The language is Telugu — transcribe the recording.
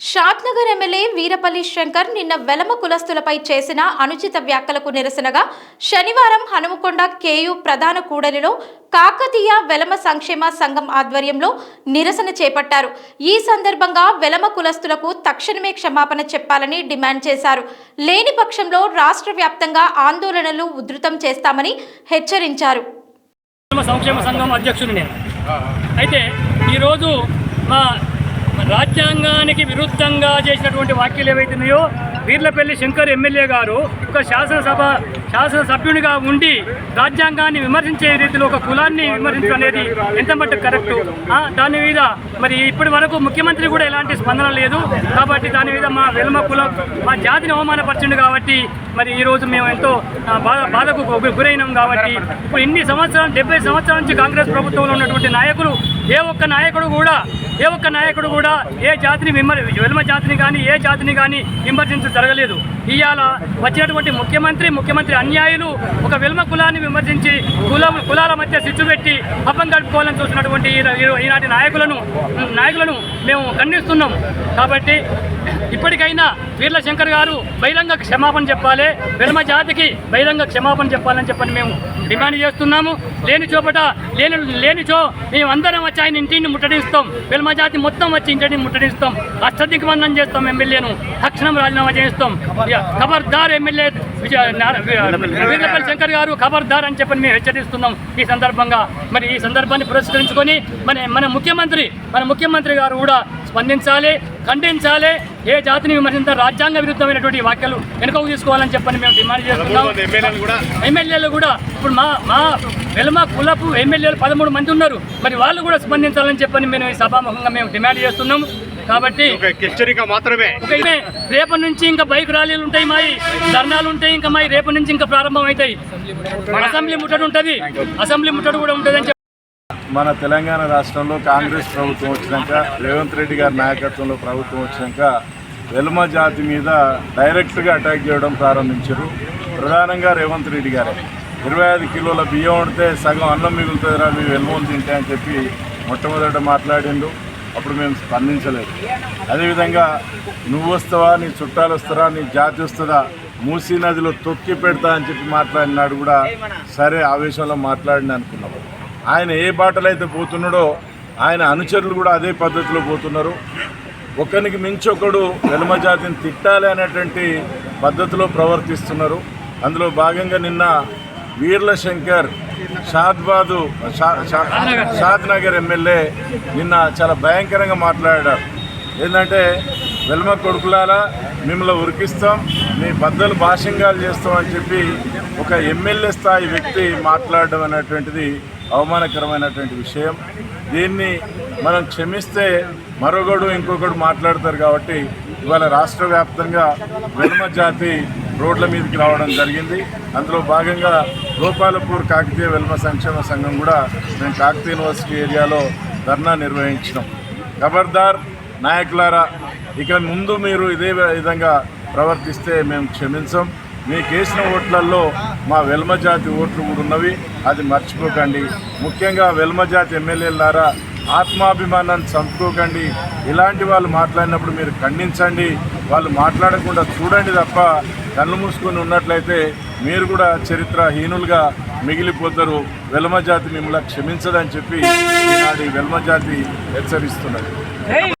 షాద్నగర్ ఎమ్మెల్యే వీరపల్లి శంకర్ నిన్న వెలమ కులస్తులపై చేసిన అనుచిత వ్యాఖ్యలకు నిరసనగా శనివారం హనుమకొండ కేయు ప్రధాన కూడలిలో కాకతీయ వెలమ సంక్షేమ సంఘం ఆధ్వర్యంలో నిరసన చేపట్టారు. ఈ సందర్భంగా వెలమ కులస్తులకు తక్షణమే క్షమాపణ చెప్పాలని డిమాండ్ చేశారు. లేని పక్షంలో రాష్ట్ర వ్యాప్తంగా ఆందోళనలు ఉధృతం చేస్తామని హెచ్చరించారు. సంక్షేమ సంఘం అధ్యక్షుడు నేను. అయితే ఈరోజు మా రాజ్యాంగానికి విరుద్ధంగా చేసినటువంటి వ్యాఖ్యలు ఏవైతున్నాయో వీర్లపల్లి శంకర్ ఎమ్మెల్యే గారు ఒక శాసనసభ శాసనసభ్యునిగా ఉండి రాజ్యాంగాన్ని విమర్శించే రీతిలో ఒక కులాన్ని విమర్శించడం అనేది ఎంత మట్టుకు కరెక్టు? దాని మీద మరి ఇప్పటి వరకు ముఖ్యమంత్రి కూడా ఎలాంటి స్పందన లేదు. కాబట్టి దాని మీద మా వెలమ కులం మా జాతిని అవమానపరిచిండు కాబట్టి మరి ఈరోజు మేము ఎంతో బాధ బాధకు గు- గురైనాం కాబట్టి ఇప్పుడు ఇన్ని సంవత్సరాలు డెబ్బై సంవత్సరాల నుంచి కాంగ్రెస్ ప్రభుత్వంలో ఉన్నటువంటి నాయకులు ఏ ఒక్క నాయకుడు కూడా ఏ ఒక్క నాయకుడు కూడా ఏ జాతిని విమర్ వెల్మ జాతిని కానీ ఏ జాతిని కానీ విమర్శించ జరగలేదు. ఇవాళ వచ్చినటువంటి ముఖ్యమంత్రి ముఖ్యమంత్రి అన్యాయులు ఒక వెల్మ కులాన్ని విమర్శించి కుల కులాల మధ్య సిచ్చు పెట్టి అప్పం గడుపుకోవాలని చూసినటువంటి ఈ- ఈనాటి నాయకులను నాయకులను మేము ఖండిస్తున్నాం. కాబట్టి ఇప్పటికైనా వీర్ల శంకర్ గారు బహిరంగ క్షమాపణ చెప్పాలి. వెలుమ జాతికి బహిరంగ క్షమాపణ చెప్పాలని చెప్పని మేము డిమాండ్ చేస్తున్నాము. లేని చోపట లేని లేనిచో మేము అందరం వచ్చి ఆయన ఇంటిని ముట్టడిస్తాం. వెల్మ మొత్తం వచ్చి ఇంటిని ముట్టడిస్తాం. అష్టదిగ్బంధనం చేస్తాం ఎమ్మెల్యేను. తక్షణం రాజీనామా చేస్తాం ఖబర్దార్ ఎమ్మెల్యే విజయ వీర్లపల్లి శంకర్ గారు ఖబర్దార్ అని చెప్పని మేము హెచ్చరిస్తున్నాం ఈ సందర్భంగా. మరి ఈ సందర్భాన్ని పురస్కరించుకొని మన మన ముఖ్యమంత్రి మన ముఖ్యమంత్రి గారు కూడా స్పందించాలి ఖండించాలి. ఏ జాతిని విమర్శించాలి రాజ్యాంగ విరుద్ధమైనటువంటి వ్యాఖ్యలు వెనుకకు తీసుకోవాలని చెప్పని మేము డిమాండ్ చేస్తున్నాం. ఎమ్మెల్యేలు కూడా ఇప్పుడు మా మా వెలమ కులపు ఎమ్మెల్యేలు పదమూడు మంది ఉన్నారు. మరి వాళ్ళు కూడా స్పందించాలని చెప్పని మేము ఈ సభాముఖంగా మేము డిమాండ్ చేస్తున్నాం. కాబట్టి మాత్రమే. రేపటి నుంచి ఇంకా బైక్ ర్యాలీలు ఉంటాయి మాయి ధర్నాలు ఉంటాయి ఇంకా మాయి రేపటి నుంచి ఇంకా ప్రారంభం అవుతాయి. అసెంబ్లీ ముట్టడి ఉంటుంది. అసెంబ్లీ ముట్టడి కూడా ఉంటుంది మన తెలంగాణ రాష్ట్రంలో కాంగ్రెస్ ప్రభుత్వం వచ్చినాక రేవంత్ రెడ్డి గారి నాయకత్వంలో ప్రభుత్వం వచ్చినాక వెల్మ జాతి మీద డైరెక్ట్గా అటాక్ చేయడం ప్రారంభించారు. ప్రధానంగా రేవంత్ రెడ్డి గారే. ఇరవై ఐదు కిలోల బియ్యం వండితే సగం అన్నం మిగులుతుందిరా మీ వెల్మోలు తింటే అని చెప్పి మొట్టమొదట మాట్లాడిండు. అప్పుడు మేము స్పందించలేదు. అదేవిధంగా నువ్వు వస్తావా నీ చుట్టాలు వస్తారా నీ జాతి వస్తుందా మూసీ నదిలో తొక్కి పెడతా అని చెప్పి మాట్లాడినాడు కూడా సరే ఆవేశంలో మాట్లాడిన అనుకున్నాం. ఆయన ఏ బాటలో అయితే పోతున్నాడో ఆయన అనుచరులు కూడా అదే పద్ధతిలో పోతున్నారు. ఒకరికి మించి ఒకడు వెలుమ జాతిని తిట్టాలి అనేటువంటి పద్ధతిలో ప్రవర్తిస్తున్నారు. అందులో భాగంగా నిన్న వీర్ల శంకర్ షాద్బాదు షా- షాద్ నగర్ ఎమ్మెల్యే నిన్న చాలా భయంకరంగా మాట్లాడారు. ఏంటంటే వెల్మ కొడుకులారా మిమ్మల్ని ఉరికిస్తాం మీ బద్దలు భాషంగాలు చేస్తాం అని చెప్పి ఒక ఎమ్మెల్యే స్థాయి వ్యక్తి మాట్లాడడం అనేటువంటిది అవమానకరమైనటువంటి విషయం. దీన్ని మనం క్షమిస్తే మరొకడు ఇంకొకడు మాట్లాడతారు కాబట్టి ఇవాళ రాష్ట్ర వ్యాప్తంగా వెల్మ జాతి రోడ్ల మీదకి రావడం జరిగింది. అందులో భాగంగా గోపాలపూర్ కాకతీయ వెల్మ సంక్షేమ సంఘం కూడా మేము కాకతీయ యూనివర్సిటీ ఏరియాలో ధర్నా నిర్వహించినాం. ఖబర్దార్ నాయకులారా ఇక ముందు మీరు ఇదే విధంగా ప్రవర్తిస్తే మేము క్షమించం. మీకు వేసిన ఓట్లలో మా వెల్మ జాతి ఓట్లు కూడా ఉన్నవి. అది మర్చిపోకండి. ముఖ్యంగా వెల్మ జాతి ఎమ్మెల్యేలారా ఆత్మాభిమానాన్ని చంపుకోకండి. ఇలాంటి వాళ్ళు మాట్లాడినప్పుడు మీరు ఖండించండి. వాళ్ళు మాట్లాడకుండా చూడండి తప్ప కళ్ళు మూసుకొని ఉన్నట్లయితే మీరు కూడా చరిత్రహీనులుగా మిగిలిపోతారు. వెల్మ జాతి మిమ్మల్ని క్షమించదని చెప్పి ఈనాడు ఈ వెల్మ జాతి హెచ్చరిస్తున్నది.